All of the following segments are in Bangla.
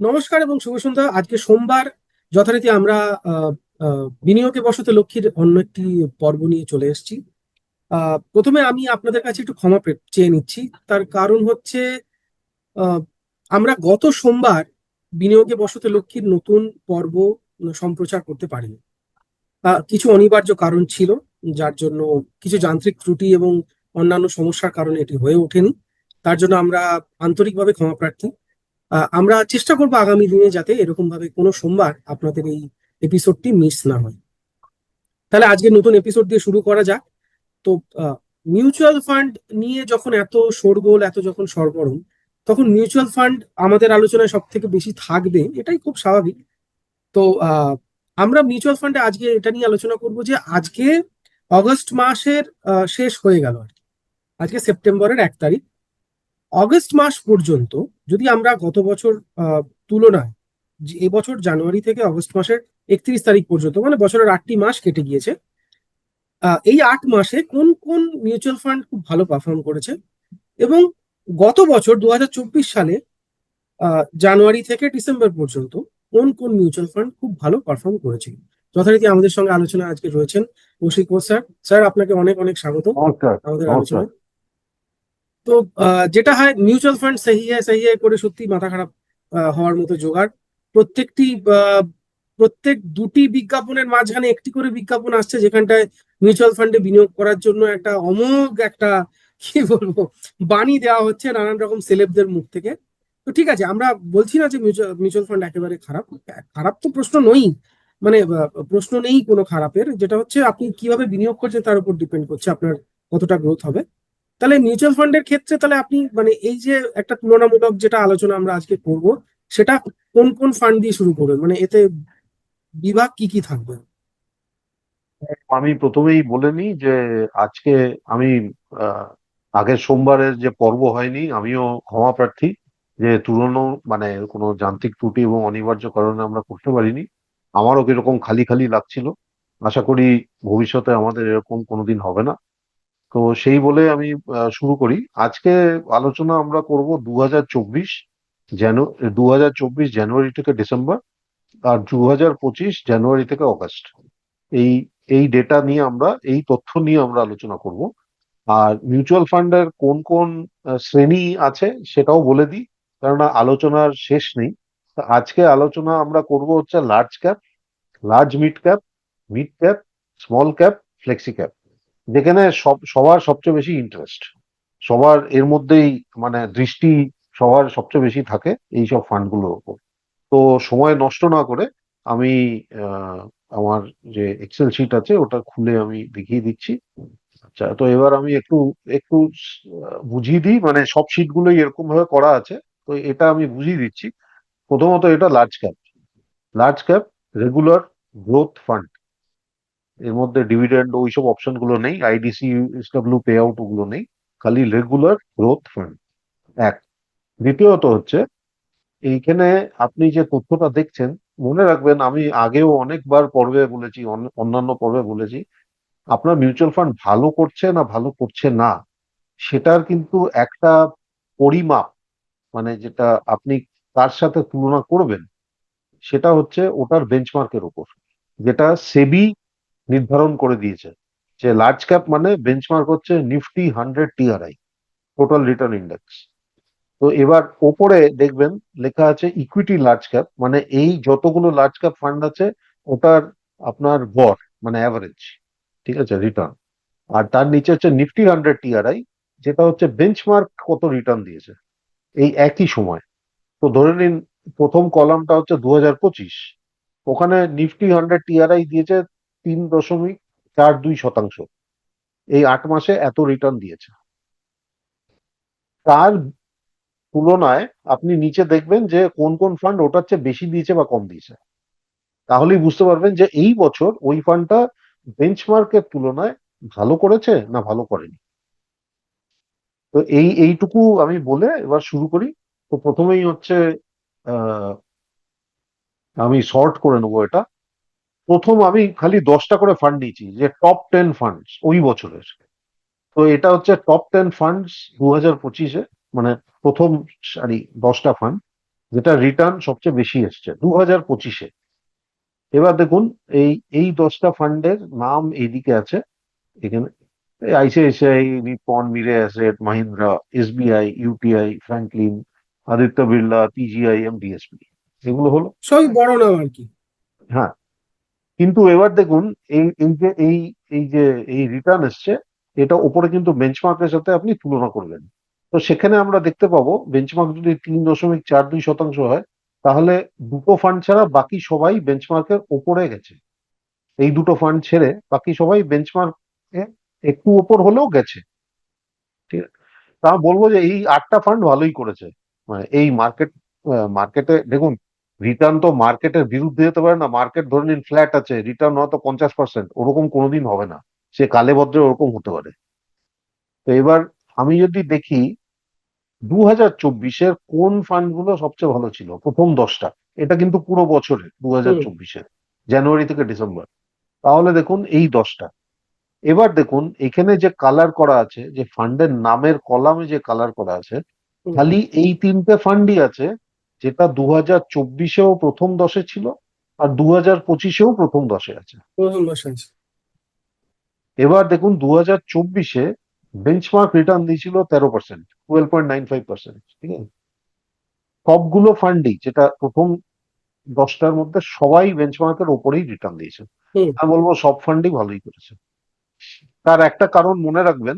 নমস্কার এবং শুভ সন্ধ্যা। আজকে সোমবার, যথারীতি আমরা বিনিয়োগে বসতে লক্ষ্মীর অন্য একটি পর্ব নিয়ে চলে এসেছি। প্রথমে আমি আপনাদের কাছে একটু ক্ষমা চেয়ে নিচ্ছি। তার কারণ হচ্ছে আমরা গত সোমবার বিনিয়োগে বসতে লক্ষ্মীর নতুন পর্ব সম্প্রচার করতে পারিনি। কিছু অনিবার্য কারণ ছিল, যার জন্য কিছু যান্ত্রিক ত্রুটি এবং অন্যান্য সমস্যার কারণে এটি হয়ে ওঠেনি। তার জন্য আমরা আন্তরিকভাবে ক্ষমা প্রার্থী। আমরা চেষ্টা করব আগামী দিনে যাতে এরকম ভাবে কোনো সোমবার আপনাদের এই এপিসোডটি মিস না হয়। তাহলে আজকে নতুন এপিসোড দিয়ে শুরু করা যাক। তো মিউচুয়াল ফান্ড নিয়ে যখন এত শোরগোল, এত যখন সরগরম, তখন মিউচুয়াল ফান্ড আমাদের আলোচনায় সব থেকে বেশি থাকবে, এটাই খুব স্বাভাবিক। তো আমরা মিউচুয়াল ফান্ডে আজকে এটা নিয়ে আলোচনা করব যে আজকে অগস্ট মাসের শেষ হয়ে গেল আর আজকে সেপ্টেম্বরের এক তারিখ। অগস্ট মাস পর্যন্ত যদি আমরা গত বছর তুলনায় এবছর জানুয়ারি থেকে অগস্ট মাসের একত্রিশ তারিখ পর্যন্ত মানে বছরের আটটি মাস কেটে গিয়েছে এই আট মাসে কোন কোন মিউচুয়াল ফান্ড খুব ভালো পারফর্ম করেছে? এবং গত বছর দু হাজার চব্বিশ সালে আহ, জানুয়ারি থেকে ডিসেম্বর পর্যন্ত কোন কোন মিউচুয়াল ফান্ড খুব ভালো পারফর্ম করেছে? যথারীতি আমাদের সঙ্গে আলোচনা আজকে রয়েছেন কৌশিক স্যার। স্যার আপনাকে অনেক অনেক স্বাগত। আমাদের আলোচনায় তো যেটা হয় মিউচুয়াল ফান্ড সহি হয় করে সত্যি মাথা খারাপ হওয়ার মতো জোগাড়। প্রত্যেকটি প্রত্যেক দুটি বিজ্ঞাপনের মাঝখানে একটি করে বিজ্ঞাপন আসছে যেখানটায় মিউচুয়াল ফান্ডে বিনিয়োগ করার জন্য একটা অমোঘ একটা, কি বলব, বাণী দেওয়া হচ্ছে নানান রকম সেলেবদের মুখ থেকে। তো ঠিক আছে, আমরা বলছি না যে মিউচুয়াল ফান্ড একেবারে খারাপ। খারাপ তো প্রশ্ন নই। মানে প্রশ্ন নেই কোনো খারাপের। যেটা হচ্ছে, আপনি কীভাবে বিনিয়োগ করছেন তার উপর ডিপেন্ড করছে আপনার কতটা গ্রোথ হবে। তাহলে মিউচুয়াল ফান্ডের ক্ষেত্রে তাহলে আপনি মানে এই যে একটা তুলনামূলক যেটা আলোচনা আমরা আজকে করব, সেটা কোন কোন ফান্ড দিয়ে শুরু করবেন? মানে এতে বিভাগ কি কি থাকবে? আমি প্রথমেই বলে নিই যে আজকে আমি আগের সোমবারের যে পর্ব হয়নি, আমিও ক্ষমা প্রার্থী যে তুলনো মানে কোনো যান্ত্রিক ত্রুটি এবং অনিবার্য কারণে আমরা করতে পারিনি। আমারও কীরকম খালি খালি লাগছিল। আশা করি ভবিষ্যতে আমাদের এরকম কোনোদিন হবে না। তো সেই বলে আমি শুরু করি। আজকে আলোচনা আমরা করব দু হাজার চব্বিশ দু হাজার চব্বিশ জানুয়ারি থেকে ডিসেম্বর আর দু হাজার পঁচিশ জানুয়ারি থেকে অগাস্ট। এই এই ডেটা নিয়ে আমরা, এই তথ্য নিয়ে আমরা আলোচনা করব। আর মিউচুয়াল ফান্ডের কোন কোন শ্রেণি আছে সেটাও বলে দিই, কেননা আলোচনার শেষ নেই। আজকে আলোচনা আমরা করব হচ্ছে large cap large mid cap mid cap small cap flexi cap যেখানে সব, সবার সবচেয়ে বেশি ইন্টারেস্ট সবার এর মধ্যেই মানে দৃষ্টি সবার সবচেয়ে বেশি থাকে এই সব ফান্ডগুলোর উপর তো সময় নষ্ট না করে আমি আমার যে এক্সেল শিট আছে ওটা খুলে আমি দেখিয়ে দিচ্ছি। আচ্ছা তো এবার আমি একটু একটু বুঝিয়ে দিই। মানে সব শিট গুলোই এরকম ভাবে করা আছে। তো এটা আমি বুঝিয়ে দিচ্ছি। প্রথমত এটা large cap large cap regular growth fund এর মধ্যে ডিভিডেন্ড ওইসব অপশনগুলো নেই আইডিসি এসডব্লিউ পে আউট ওগুলো নেই, খালি রেগুলার গ্রোথ ফান্ড এক। দ্বিতীয়ত হচ্ছে, এইখানে আপনি যে তথ্যটা দেখছেন, মনে রাখবেন আমি আগেও অনেকবার পর্বে বলেছি অন্য- অন্যান্য পর্বে বলেছি, আপনার মিউচুয়াল ফান্ড ভালো করছে না ভালো করছে না, সেটার কিন্তু একটা পরিমাপ মানে যেটা আপনি তার সাথে তুলনা করবেন, সেটা হচ্ছে ওটার বেঞ্চমার্কের উপর, যেটা সেবি নির্ধারণ করে দিয়েছে। যে লার্জ ক্যাপ মানে বেঞ্চমার্ক হচ্ছে Nifty hundred TRI total return index তো এবার ওপরে দেখবেন লেখা আছে ইকুইটি লার্জ ক্যাপ মানে এই যতগুলো লার্জ ক্যাপ ফান্ড আছে, ওটার আপনার গড় মানে অ্যাভারেজ ঠিক আছে রিটার্ন আর তার নিচে হচ্ছে নিফটি হান্ড্রেড টিআরআই যেটা হচ্ছে বেঞ্চমার্ক কত রিটার্ন দিয়েছে। এই একই সময়। তো ধরে নিন, প্রথম কলামটা হচ্ছে দু ওখানে নিফটি হান্ড্রেড টিআরআই দিয়েছে তিন দশমিক চার দুই শতাংশ। এই আট মাসে এত রিটার্ন দিয়েছে। তার তুলনায় আপনি নিচে দেখবেন যে কোন কোন ফান্ড ওটার চেয়ে বেশি দিয়েছে বা কম দিয়েছে। তাহলেই বুঝতে পারবেন যে এই বছর ওই ফান্ডটা বেঞ্চমার্কের তুলনায় ভালো করেছে না ভালো করেনি। তো এই, এইটুকু আমি বলে এবার শুরু করি। তো প্রথমেই হচ্ছে আমি শর্ট করে নেব এটা। প্রথম আমি খালি দশটা করে ফান্ড নিয়েছি যে টপ টেন ফান্ডস ওই বছরের। তো এটা হচ্ছে টপ টেন ফান্ডস দু হাজার পঁচিশে মানে প্রথম সারি দশটা ফান্ড যেটা রিটার্ন সবচেয়ে বেশি এসছে দু হাজার পঁচিশে। এবার দেখুন এই এই দশটা ফান্ডের নাম এইদিকে আছে এখানে ICICI Nippon Mirae asset Mahindra SBI UTI Franklin Aditya Birla PGIM DSP এগুলো হলো। সবই বড় নাম আর কি। হ্যাঁ কিন্তু এবার দেখুন, এই এই যে, এই এই যে, এই রিটার্ন এসছে, এটা ওপরে কিন্তু বেঞ্চমার্কের সাথে আপনি তুলনা করবেন। তো সেখানে আমরা দেখতে পাবো বেঞ্চমার্ক যদি তিন দশমিক চার দুই শতাংশ হয়, তাহলে দুটো ফান্ড ছাড়া বাকি সবাই বেঞ্চমার্কের ওপরে গেছে। এই দুটো ফান্ড ছেড়ে বাকি সবাই বেঞ্চমার্ক একটু ওপর হলেও গেছে। ঠিক আছে? তা বলব যে এই আটটা ফান্ড ভালোই করেছে। মানে এই মার্কেট মার্কেটে দেখুন রিটার্ন তো মার্কেটের বিরুদ্ধে যেতে পারে না মার্কেট ধরে নিন ফ্ল্যাট আছে রিটার্ন হয়তো পঞ্চাশ পার্সেন্ট ওরকম কোনোদিন হবে না। সে কালে ভদ্রে ওরকম হতে পারে। তো এবার আমি যদি দেখি দু হাজার চব্বিশের কোন ফান্ডগুলো সবচেয়ে ভালো ছিল? প্রথম দশটা। এটা কিন্তু পুরো বছরে দু হাজার চব্বিশের জানুয়ারি থেকে ডিসেম্বর। তাহলে দেখুন এই দশটা। এবার দেখুন এখানে যে কালার করা আছে যে ফান্ডের নামের কলামে যে কালার করা আছে খালি এই তিনটে ফান্ডই আছে যেটা দু হাজার চব্বিশেও প্রথম দশে ছিল আর দু হাজার পঁচিশেও প্রথম দশে আছে। এবার দেখুন দু হাজার চব্বিশে বেঞ্চমার্ক রিটার্ন দিয়েছিল তেরো percent twelve point nine five percent ঠিক আছে? সবগুলো ফান্ডই যেটা প্রথম দশটার মধ্যে সবাই বেঞ্চমার্কের ওপরেই রিটার্ন দিয়েছে। আমি বলব সব ফান্ডই ভালোই করেছে। তার একটা কারণ মনে রাখবেন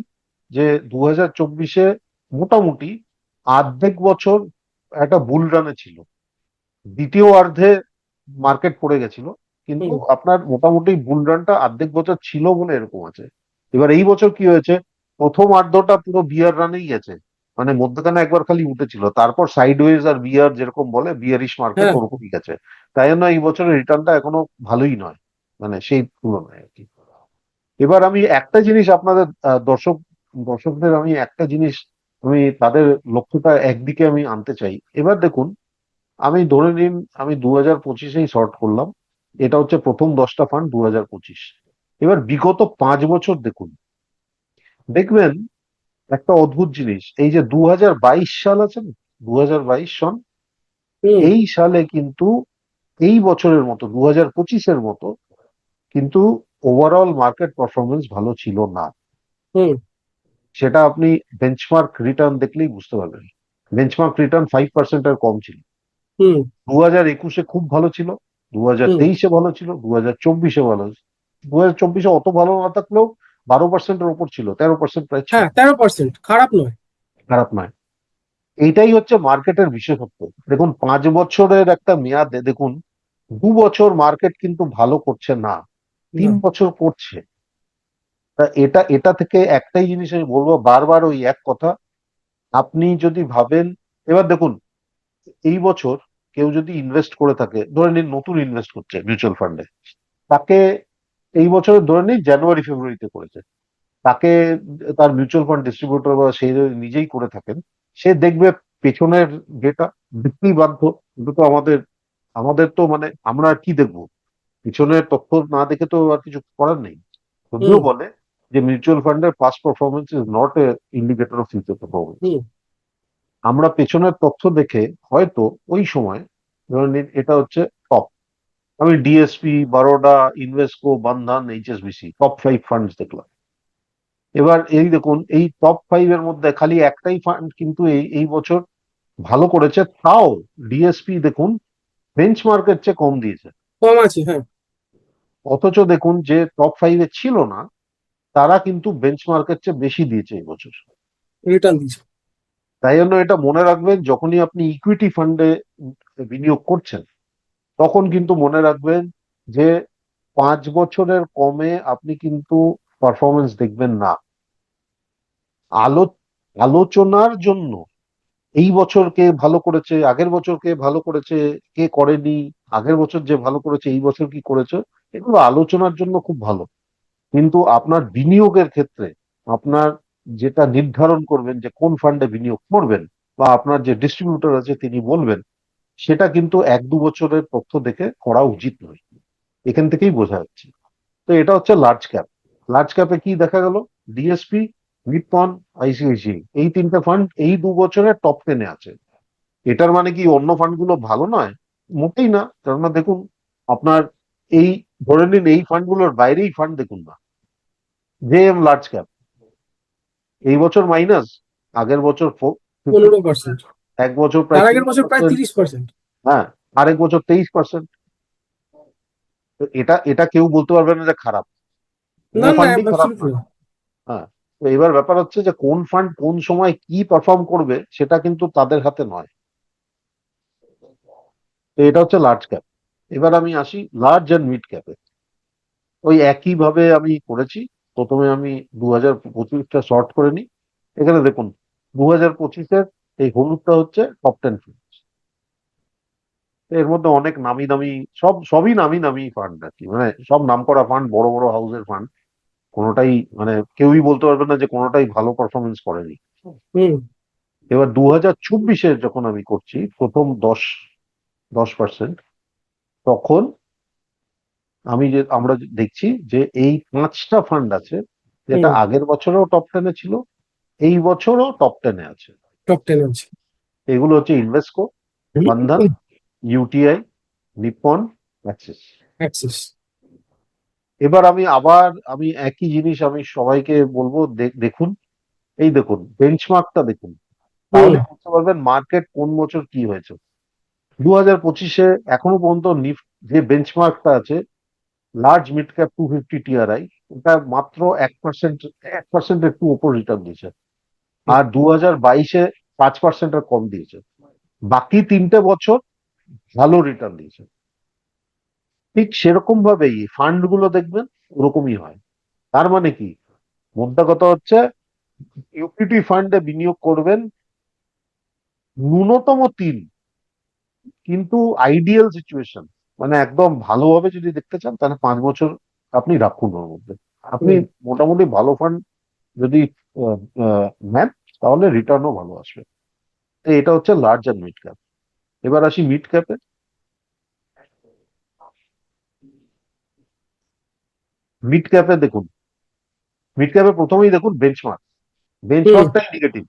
যে দু হাজার চব্বিশে মোটামুটি অর্ধেক বছর একটা বুল রানে ছিল। দ্বিতীয় অর্ধে মার্কেট পড়ে গেছিল কিন্তু আপনার মোটামুটি বুল রানটা অর্ধেক বছর ছিল বলে এরকম আছে। এবার এই বছর কি হয়েছে? প্রথম অর্ধটা পুরো বিয়ার রানেই গেছে। মানে মধ্যখানে একবার খালি উঠেছিল তারপর সাইডওয়েজ আর বিয়ার যেরকম বলে বিয়ারিশ মার্কেট হ্যাঁ। ওরকমই গেছে। তাই জন্য এই বছরের রিটার্নটা এখনও ভালোই নয়। মানে সেই তুলনায় আর কি। এবার আমি একটা জিনিস আপনাদের দর্শক দর্শকদের আমি একটা জিনিস আমি তাদের লক্ষ্যটা একদিকে আমি আনতে চাই। এবার দেখুন আমি ধরে নিন আমি দু হাজার পঁচিশেই শর্ট করলাম। এটা হচ্ছে প্রথম দশটা ফান্ড দু হাজার পঁচিশ। এবার বিগত পাঁচ বছর দেখুন। দেখবেন একটা অদ্ভুত জিনিস এই যে দু হাজার বাইশ সাল আছে না দু হাজার বাইশ সন এই সালে কিন্তু এই বছরের মতো দু হাজার পঁচিশের মতো কিন্তু ওভারঅল মার্কেট পারফরমেন্স ভালো ছিল না। সেটা আপনি বেঞ্চমার্ক রিটার্ন দেখলেই বুঝতে পারবেন। বেঞ্চমার্ক রিটার্ন ফাইভ পার্সেন্টের কম ছিল। দু হাজার একুশে খুব ভালো ছিল দু হাজার তেইশে ভালো ছিল দু হাজার চব্বিশে ভালো দু হাজার চব্বিশে অত ভালো না থাকলেও বারো পার্সেন্টের ওপর ছিল তেরো পার্সেন্ট প্রায় হ্যাঁ তেরো পার্সেন্ট খারাপ নয়। খারাপ নয়। এইটাই হচ্ছে মার্কেটের বিশেষত্ব। দেখুন পাঁচ বছরের একটা মেয়াদে দেখুন দু বছর মার্কেট কিন্তু ভালো করছে না। তিন বছর করছে। তা এটা এটা থেকে একটাই জিনিস আমি বলব বারবার ওই এক কথা। আপনি যদি ভাবেন এবার দেখুন এই বছর কেউ যদি ইনভেস্ট করে থাকে ধরে নিন নতুন ইনভেস্ট করছে মিউচুয়াল ফান্ডে তাকে এই বছর ধরে নিন জানুয়ারি ফেব্রুয়ারিতে করেছে। তাকে তার মিউচুয়াল ফান্ড ডিস্ট্রিবিউটর বা সে যদি নিজেই করে থাকেন সে দেখবে পেছনের যেটা দেখতেই বাধ্য এটা তো আমাদের আমাদের তো মানে আমরা আর কি দেখব? পিছনের তথ্য না দেখে তো আর কিছু করার নেই। যদিও বলে যে মিউচুয়াল ফান্ডের past performance is not a indicator of future performance আমরা পেছনের তথ্য দেখে হয়তো ওই সময় ধরে নিন এটা হচ্ছে টপ আমি DSP Baroda Invesco Bandhan HSBC top five funds দেখলাম। এবার এই দেখুন এই টপ ফাইভ এর মধ্যে খালি একটাই ফান্ড কিন্তু এই এই বছর ভালো করেছে তাও ডিএসপি দেখুন বেঞ্চমার্কের চেয়ে কম দিয়েছে। কম আছে হ্যাঁ। অথচ দেখুন যে টপ ফাইভে ছিল না তারা কিন্তু বেঞ্চমার্কের চেয়ে বেশি দিয়েছে এই বছর। রিটার্ন তাই জন্য এটা মনে রাখবেন যখনই আপনি ইকুইটি ফান্ডে বিনিয়োগ করছেন তখন কিন্তু মনে রাখবেন যে পাঁচ বছরের কমে আপনি কিন্তু পারফরমেন্স দেখবেন না। আলো আলোচনার জন্য এই বছর কে ভালো করেছে আগের বছর কে ভালো করেছে কে করেনি আগের বছর যে ভালো করেছে এই বছর কি করেছে এগুলো আলোচনার জন্য খুব ভালো। কিন্তু আপনার বিনিয়োগের ক্ষেত্রে আপনার যেটা নির্ধারণ করবেন যে কোন ফান্ডে বিনিয়োগ করবেন বা আপনার যে ডিস্ট্রিবিউটর আছে তিনি বলবেন, সেটা কিন্তু এক দু বছরের তথ্য দেখে করা উচিত নয়। এখান থেকেই বোঝা যাচ্ছে। তো এটা হচ্ছে লার্জ ক্যাপ লার্জ ক্যাপে কি দেখা গেল? ডিএসপি নিপন আইসিআইসি এই তিনটে ফান্ড এই দু বছরে টপ টেনে আছে। এটার মানে কি অন্য ফান্ডগুলো ভালো নয়? মোটেই না। কেননা দেখুন, আপনার এই ধরে নিন এই ফান্ডগুলোর বাইরেই ফান্ড দেখুন না। জে এম লার্জ ক্যাপ এই বছর মাইনাস আগের বছর পনেরো পার্সেন্ট এক বছর প্রায় আগের বছর প্রায় 30% তিরিশ পার্সেন্ট হ্যাঁ আরেক বছর তেইশ পার্সেন্ট এটা এটা কেউ বলতে পারবে না যে খারাপ। না। তো এবার ব্যাপার হচ্ছে যে কোন ফান্ড কোন সময় কি পারফর্ম করবে সেটা কিন্তু তাদের হাতে নয়। তো এটা হচ্ছে লার্জ ক্যাপ এবার আমি আসি লার্জ অ্যান্ড মিড ক্যাপে ওই একই ভাবে আমি করেছি। প্রথমে আমি দু হাজার পঁচিশটা শর্ট করে নিই। এখানে দেখুন দু হাজার পঁচিশের এই হলুদটা হচ্ছে টপ টেন ফান্ড এর মধ্যে অনেক নামি দামি সব সবই নামি দামি ফান্ড আর কি। মানে সব নামকরা ফান্ড বড় বড় হাউসের ফান্ড কোনোটাই মানে কেউই বলতে পারবে না যে কোনোটাই ভালো পারফরমেন্স করেনি। এবার দু হাজার চব্বিশে যখন আমি করছি প্রথম দশ দশ পার্সেন্ট তখন আমি যে আমরা দেখছি যে এই পাঁচটা ফান্ড আছে যেটা আগের বছরেও টপ টেনে ছিল এই বছরও টপ টেনে আছে। টপ টেন আছে। এগুলো হচ্ছে Invesco Bandhan UTI Nippon Axis Axis এবার আমি আবার আমি একই জিনিস আমি সবাইকে বলব দেখ- দেখুন। এই দেখুন বেঞ্চমার্কটা দেখুন। তাহলে বুঝতে পারবেন মার্কেট কোন বছর কি হয়েছে। দু হাজার পঁচিশে এখনও পর্যন্ত নিফ যে বেঞ্চমার্কটা আছে large mid cap two fifty TRI এটা মাত্র এক পার্সেন্ট এক পার্সেন্ট একটু ওপর রিটার্ন দিয়েছে। আর দু হাজার বাইশে পাঁচ পার্সেন্টের কম দিয়েছে। বাকি তিনটে বছর ভালো রিটার্ন দিয়েছে। ঠিক সেরকম ভাবেই ফান্ডগুলো দেখবেন ওরকমই হয়। তার মানে কি? মোদ্দা কথা হচ্ছে ইকুইটি ফান্ডে বিনিয়োগ করবেন ন্যূনতম তিন, কিন্তু আইডিয়াল সিচুয়েশন মানে একদম ভালোভাবে যদি দেখতে চান তাহলে পাঁচ বছর আপনি রাখুন ওর মধ্যে। আপনি মোটামুটি ভালো ফান্ড যদি নেন তাহলে রিটার্নও ভালো আসবে। তো এটা হচ্ছে লার্জ অ্যান্ড মিড ক্যাপ এবার আসি মিড ক্যাপে মিড ক্যাপে দেখুন। মিড ক্যাপে প্রথমেই দেখুন বেঞ্চমার্ক বেঞ্চমার্কটাই নেগেটিভ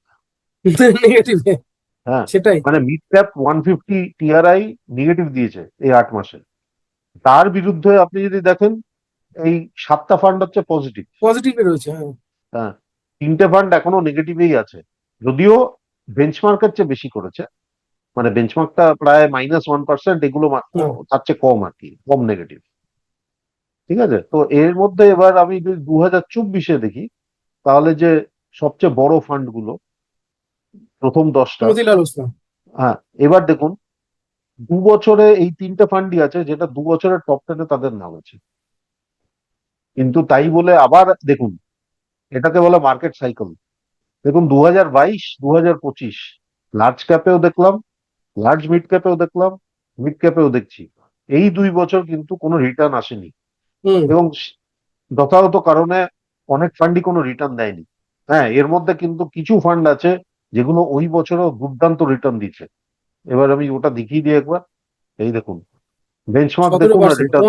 নেগেটিভ হ্যাঁ। সেটাই। মানে mid cap one fifty TRI negative দিয়েছে এই আট মাসে। তার বিরুদ্ধে আপনি যদি দেখেন এই সাতটা ফান্ড হচ্ছে পজিটিভ পজিটিভে রয়েছে হ্যাঁ। হ্যাঁ তিনটে ফান্ড এখনও নেগেটিভেই আছে। যদিও বেঞ্চমার্কের চেয়ে বেশি করেছে মানে বেঞ্চমার্কটা প্রায় মাইনাস ওয়ান পার্সেন্ট এগুলো তার চেয়ে কম আর কি কম নেগেটিভ ঠিক আছে? তো এর মধ্যে এবার আমি যদি দু হাজার চব্বিশে দেখি তাহলে যে সবচেয়ে বড় ফান্ডগুলো প্রথম দশটা। হ্যাঁ এবার দেখুন দু বছরে এই তিনটে ফান্ডই আছে যেটা দু বছরের টপ টেনে তাদের নাম আছে। কিন্তু তাই বলে আবার দেখুন এটাকে বলে মার্কেট সাইকেল দেখুন দু হাজার বাইশ দু হাজার পঁচিশ লার্জ ক্যাপেও দেখলাম লার্জ মিড ক্যাপেও দেখলাম মিড ক্যাপেও দেখছি। এই দুই বছর কিন্তু কোনো রিটার্ন আসেনি। এবং যথাযথ কারণে অনেক ফান্ডই কোনো রিটার্ন দেয়নি। হ্যাঁ এর মধ্যে কিন্তু কিছু ফান্ড আছে যেগুলো ওই বছরও দুর্দান্ত রিটার্ন দিচ্ছে। এবার আমি ওটা দেখিয়ে দিই একবার। এই দেখুন বেঞ্চমার্ক দেখুন রিটার্ন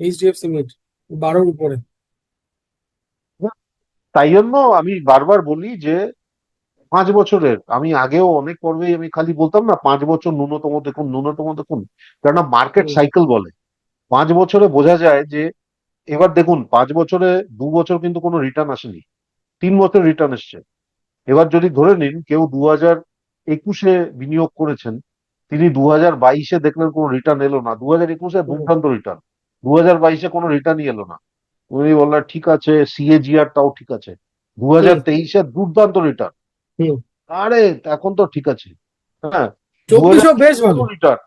এইচডিএফসি মিড বারোর উপরে। তাই জন্য আমি বারবার বলি যে পাঁচ বছরের আমি আগেও অনেক পর্বেই আমি খালি বলতাম না পাঁচ বছর ন্যূনতম দেখুন ন্যূনতম দেখুন কেননা মার্কেট সাইকেল বলে। পাঁচ বছরে বোঝা যায় যে এবার দেখুন পাঁচ বছরে দু বছর কিন্তু কোনো রিটার্ন আসেনি। তিন বছর রিটার্ন এসছে। এবার যদি ধরে নিন কেউ দু হাজার একুশে বিনিয়োগ করেছেন তিনি দু হাজার বাইশে দেখলেন কোনো রিটার্ন এলো না। দু হাজার একুশে। দুর্দান্ত রিটার্ন দু হাজার বাইশে কোনো রিটার্নই এলো না। উনি বললেন ঠিক আছে সিএজিআর তাও ঠিক আছে। দু হাজার তেইশে দুর্দান্ত রিটার্ন আরে এখন তো ঠিক আছে। হ্যাঁ বেশ ভালো। রিটার্ন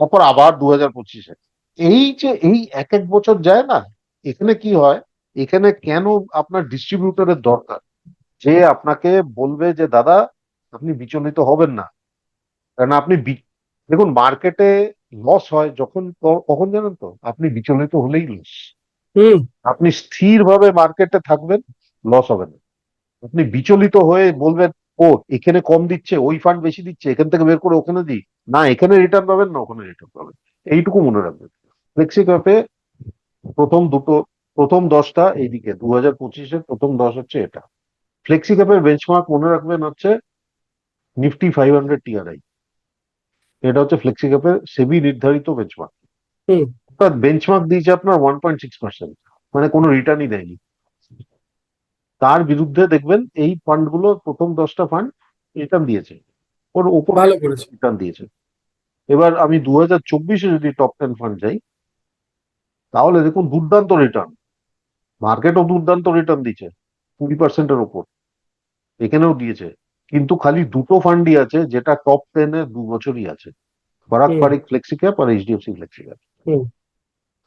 তারপর আবার দু হাজার পঁচিশে। এই যে এই এক এক বছর যায় না এখানে কি হয়? এখানে কেন আপনার ডিস্ট্রিবিউটরের দরকার? যে আপনাকে বলবে যে দাদা আপনি বিচলিত হবেন না। কারণ আপনি দেখুন মার্কেটে লস হয় যখন কখন জানেন তো? আপনি বিচলিত হলেই লস আপনি স্থিরভাবে মার্কেটে থাকবেন লস হবে না। আপনি বিচলিত হয়ে বলবেন ও এখানে কম দিচ্ছে ওই ফান্ড বেশি দিচ্ছে এখান থেকে বের করে ওখানে দিই। না এখানে রিটার্ন পাবেন না ওখানে রিটার্ন পাবেন। এইটুকু মনে রাখবেন। ফ্লেক্সি ক্যাপে প্রথম দুটো প্রথম দশটা এইদিকে দু হাজার পঁচিশের প্রথম দশ হচ্ছে এটা। ফ্লেক্সি ক্যাপের বেঞ্চমার্ক মনে রাখবেন হচ্ছে নিফটি ফাইভ হান্ড্রেড টিআরআই এটা হচ্ছে ফ্লেক্সি ক্যাপের সেবি নির্ধারিত বেঞ্চমার্ক অর্থাৎ বেঞ্চমার্ক দিয়েছে আপনার ওয়ান পয়েন্ট সিক্স পার্সেন্ট মানে কোনো রিটার্নই দেয়নি। তার বিরুদ্ধে দেখবেন এই ফান্ডগুলো প্রথম দশটা ফান্ড রিটার্ন দিয়েছে। ওর ওপর রিটার্ন দিয়েছে। এবার আমি দু হাজার চব্বিশে যদি টপ টেন ফান্ড যাই তাহলে দেখুন দুর্দান্ত রিটার্ন মার্কেটও দুর্দান্ত রিটার্ন দিচ্ছে কুড়ি পার্সেন্টের ওপর এখানেও দিয়েছে। কিন্তু খালি দুটো ফান্ডই আছে যেটা টপ টেনে দু বছরই আছে। হুম। পারিক ফ্লেক্সি ক্যাপ আর এইচডিএফসি ফ্লেক্সি ক্যাপ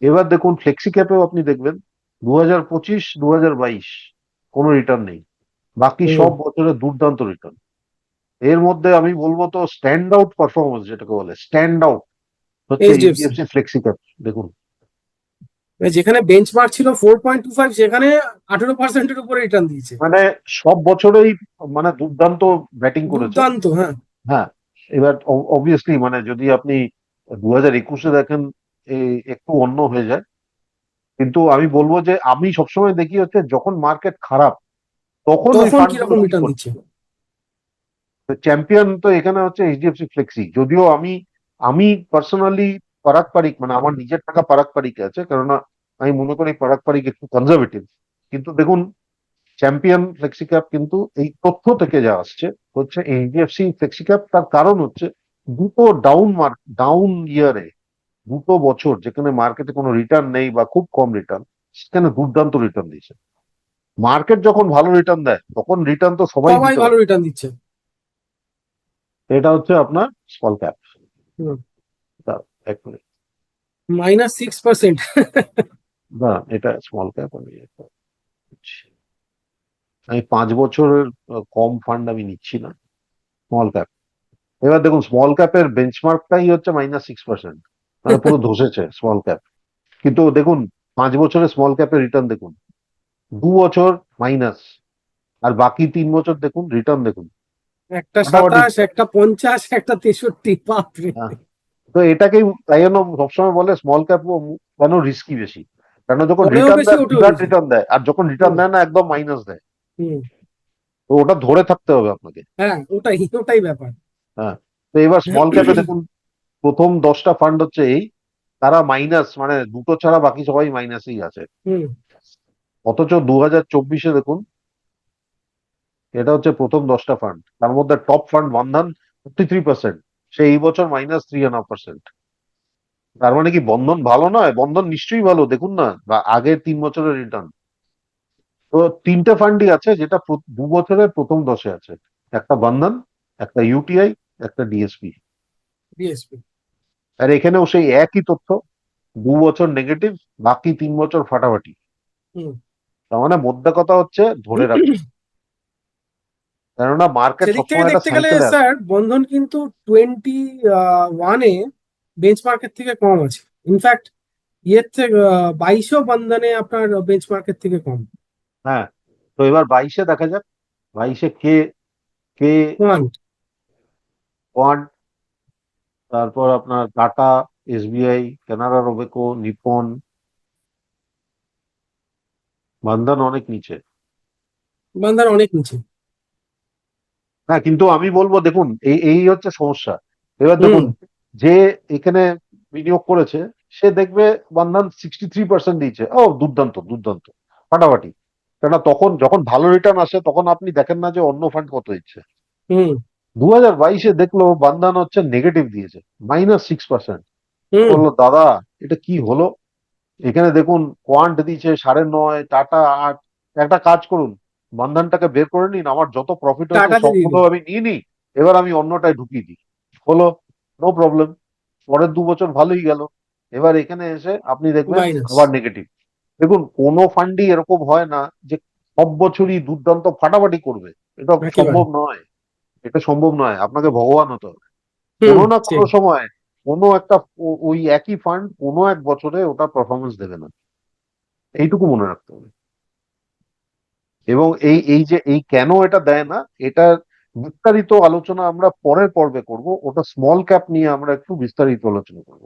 এবার দেখুন ফ্লেক্সি ক্যাপেও আপনি দেখবেন দু হাজার পঁচিশ দু হাজার বাইশ কোনো রিটার্ন নেই। বাকি সব বছরে দুর্দান্ত রিটার্ন এর মধ্যে আমি বলব তো স্ট্যান্ড আউট পারফরমেন্স যেটাকে বলে স্ট্যান্ড আউট হচ্ছে এইচডিএফসি ফ্লেক্সি ক্যাপ দেখুন মানে যেখানে বেঞ্চমার্ক ছিল ফোর পয়েন্ট টু ফাইভ সেখানে আঠেরো পার্সেন্টের উপরে রিটার্ন দিয়েছে। মানে সব বছরই মানে দুর্দান্ত ব্যাটিং করেছে। দুর্দান্ত হ্যাঁ। হ্যাঁ এবার অবভিয়াসলি মানে যদি আপনি দু হাজার একুশে দেখেন একটু অন্য হয়ে যায়। কিন্তু আমি বলব যে আমি সবসময় দেখি হচ্ছে যখন মার্কেট খারাপ তখন চ্যাম্পিয়ন তো এখানে হচ্ছে এইচডিএফসি ফ্লেক্সি যদিও আমি আমি পার্সোনালি পারাক পারিক মানে আমার নিজের টাকা পারাক পারিকে আছে কেননা আমি মনে করি পারাক পারিক একটু কনজারভেটিভ কিন্তু দেখুন চ্যাম্পিয়ন ফ্লেক্সি ক্যাপ কিন্তু এই তথ্য থেকে যা আসছে হচ্ছে এইচডিএফসি ফ্লেক্সি ক্যাপ তার কারণ হচ্ছে দুটো ডাউন মার্ক ডাউন ইয়ারে দুটো বছর যেখানে মার্কেটে কোনো রিটার্ন নেই বা খুব কম রিটার্ন সেখানে দুর্দান্ত রিটার্ন দিয়েছে। মার্কেট যখন ভালো রিটার্ন দেয় তখন রিটার্ন তো সবাই ভালো রিটার্ন দিচ্ছে। এটা হচ্ছে আপনার স্মল ক্যাপ। এক মিনিট। Minus six percent. না এটা স্মল ক্যাপ আমি আমি পাঁচ বছরের কম ফান্ড আমি নিচ্ছি না। স্মল ক্যাপ এবার দেখুন স্মল ক্যাপের বেঞ্চমার্কটাই হচ্ছে মাইনাস সিক্স পার্সেন্ট মানে পুরো ধসেছে স্মল ক্যাপ কিন্তু দেখুন পাঁচ বছরের স্মল ক্যাপের রিটার্ন দেখুন। দু বছর মাইনাস আর বাকি তিন বছর দেখুন রিটার্ন দেখুন। একটা সাতাশ একটা পঞ্চাশ একটা তেষট্টি। বাপরে। হ্যাঁ। তো এটাকেই তাই জন্য সবসময় বলে স্মল ক্যাপ কেন রিস্কি বেশি? কারণ যখন রিটার্ন দেয় বিরাট রিটার্ন দেয়। আর যখন রিটার্ন দেয় না একদম মাইনাস দেয়। তো ওটা ধরে থাকতে হবে আপনাকে। হ্যাঁ ওটাই ওটাই ব্যাপার। তো এবার স্মল ক্যাপে দেখুন প্রথম দশটা ফান্ড হচ্ছে এই তারা মাইনাস মানে দুটো ছাড়া বাকি সবাই মাইনাসেই আছে। অথচ দু হাজার চব্বিশে দেখুন এটা হচ্ছে প্রথম দশটা ফান্ড তার মধ্যে top fund Bandhan fifty three percent সে এই বছর মাইনাস থ্রি অ্যান্ড পার্সেন্ট তার মানে কি বন্ধন ভালো নয় বন্ধন নিশ্চয়ই ভালো দেখুন না বা আগের তিন বছরের রিটার্ন তো তিনটে ফান্ডই আছে যেটা দু বছরের প্রথম দশে আছে। একটা বন্ধন একটা ইউটিআই একটা ডিএসপি ডিএসপি আর এখানেও সেই একই তথ্য দু বছর নেগেটিভ বাকি তিন বছর ফাটাফাটি। তার মানে মোদ্দা কথা হচ্ছে ধরে রাখবে কেননা মার্কেট সবসময় দেখতে গেলে স্যার বন্ধন কিন্তু টোয়েন্টি ওয়ানে বেঞ্চমার্কের থেকে কম আছে। ইনফ্যাক্ট ইয়ের থেকে বাইশেও বন্ধনে আপনার বেঞ্চমার্কের থেকে কম। হ্যাঁ তো এবার বাইশে দেখা যাক বাইশে কে কে ওয়ান তারপর আপনার Tata SBI Canara Robeco Nippon Bandhan অনেক নিচে। বন্ধন অনেক নিচে। হ্যাঁ কিন্তু আমি বলব দেখুন এই এই হচ্ছে সমস্যা। এবার দেখুন যে এখানে বিনিয়োগ করেছে সে দেখবে বন্ধন সিক্সটি থ্রি পার্সেন্ট দিয়েছে। ও দুর্দান্ত দুর্দান্ত ফাটাফাটি। কেননা তখন যখন ভালো রিটার্ন আসে তখন আপনি দেখেন না যে অন্য ফান্ড কত দিচ্ছে। হুম। দু হাজার বাইশে দেখল বন্ধন হচ্ছে নেগেটিভ দিয়েছে মাইনাস সিক্স পার্সেন্ট বলল দাদা এটা কি হলো? এখানে দেখুন কোয়ান্ট দিচ্ছে সাড়ে নয় টাটা আট। একটা কাজ করুন বন্ধনটাকে বের করে নিন আমার যত প্রফিট হচ্ছে আমি নিয়ে নিই এবার আমি অন্যটায় ঢুকিয়ে দিই। হলো নো প্রবলেম পরের দু বছর ভালোই গেল এবার এখানে এসে আপনি দেখবেন আবার নেগেটিভ দেখুন কোনো ফান্ডই এরকম হয় না যে সব বছরই দুর্দান্ত ফাটাফাটি করবে এটা সম্ভব নয় এটা সম্ভব নয় আপনাকে ভগবান হতে হবে। কোনো না কোনো সময় কোনো একটা ওই একই ফান্ড কোনো এক বছরে ওটা পারফরমেন্স দেবে না। এইটুকু মনে রাখতে হবে। এবং এই এই যে এই কেন এটা দেয় না এটা বিস্তারিত আলোচনা আমরা পরের পর্বে করব। ওটা স্মল ক্যাপ নিয়ে আমরা একটু বিস্তারিত আলোচনা করব।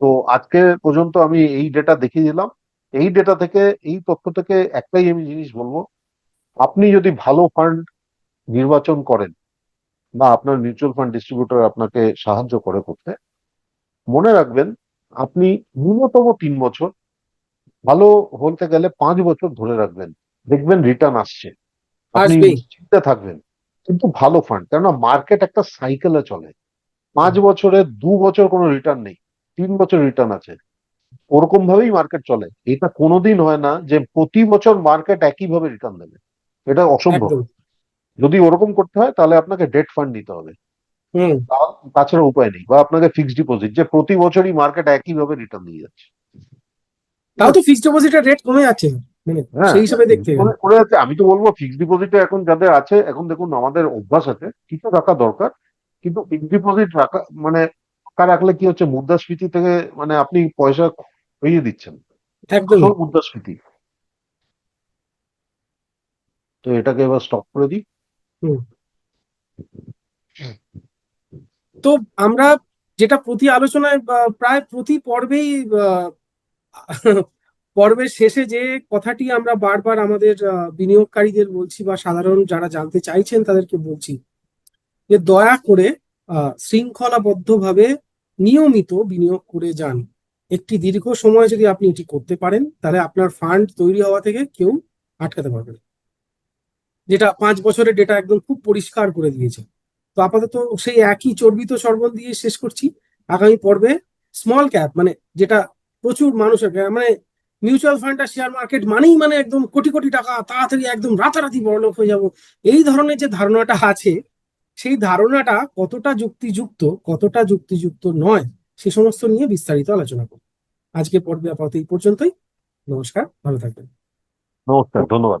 তো আজকে পর্যন্ত আমি এই ডেটা দেখিয়ে দিলাম। এই ডেটা থেকে এই তথ্য থেকে একটাই আমি জিনিস বলব আপনি যদি ভালো ফান্ড নির্বাচন করেন বা আপনার মিউচুয়াল ফান্ড ডিস্ট্রিবিউটর আপনাকে সাহায্য করে করতে মনে রাখবেন আপনি ন্যূনতম তিন বছর ভালো বলতে গেলে পাঁচ বছর ধরে রাখবেন। দেখবেন রিটার্ন আসছে। আপনি চিন্তা থাকবেন। কিন্তু ভালো ফান্ড কেননা মার্কেট একটা সাইকেলে চলে। পাঁচ বছরে দু বছর কোনো রিটার্ন নেই তিন বছর রিটার্ন আছে। ওরকম ভাবেই মার্কেট চলে। এটা কোনোদিন হয় না যে প্রতি বছর মার্কেট একইভাবে রিটার্ন দেবে। এটা অসম্ভব। যদি ওরকম করতে হয় তাহলে আপনাকে ডেট ফান্ড নিতে হবে। হুম। তাছাড়া উপায় নেই। বা আপনাকে ফিক্সড ডিপোজিট যে প্রতি বছরই মার্কেট একইভাবে রিটার্ন দিয়ে যাচ্ছে। তাও তো ফিক্সড ডিপোজিটের রেট কমে যাচ্ছে। সেই হিসাবে দেখতে করে- যাচ্ছে। আমি তো বলব ফিক্সড ডিপোজিটে এখন যাদের আছে এখন দেখুন আমাদের অভ্যাস আছে কিছু রাখা দরকার কিন্তু ফিক্সড ডিপোজিট রাখা মানে টাকা রাখলে কি হচ্ছে মুদ্রাস্ফীতি থেকে মানে আপনি পয়সা হইয়ে দিচ্ছেন। একদম মুদ্রাস্ফীতি। তো এটাকে এবার স্টপ করে দিই। তো আমরা যেটা প্রতি আলোচনায় প্রায় প্রতি পর্বেই পর্বের শেষে যে কথাটি আমরা বারবার আমাদের বিনিয়োগকারীদের বলছি বা সাধারণ যারা জানতে চাইছেন তাদেরকে বলছি যে দয়া করে শৃঙ্খলাবদ্ধভাবে নিয়মিত বিনিয়োগ করে যান। একটি দীর্ঘ সময় যদি আপনি এটি করতে পারেন, তাহলে আপনার ফান্ড তৈরি হওয়া থেকে কেউ আটকাতে পারবে না। যেটা পাঁচ বছরের ডেটা একদম খুব পরিষ্কার করে দিয়েছে। তো আপাতত সেই একই চর্বিত সর্বল দিয়ে শেষ করছি। আগামী পর্বে স্মল ক্যাপ মানে যেটা প্রচুর মানুষের মানে মিউচুয়াল ফান্ড আর শেয়ার মার্কেট মানেই মানে একদম কোটি কোটি টাকা তাড়াতাড়ি একদম রাতারাতি বড়লোক হয়ে যাব। এই ধরনের যে ধারণাটা আছে, সেই ধারণাটা কতটা যুক্তিযুক্ত কতটা যুক্তিযুক্ত নয়, সে সমস্ত নিয়ে বিস্তারিত আলোচনা করব। আজকে পর্বে আপাতত এই পর্যন্তই। নমস্কার, ভালো থাকবেন। নমস্কার, ধন্যবাদ।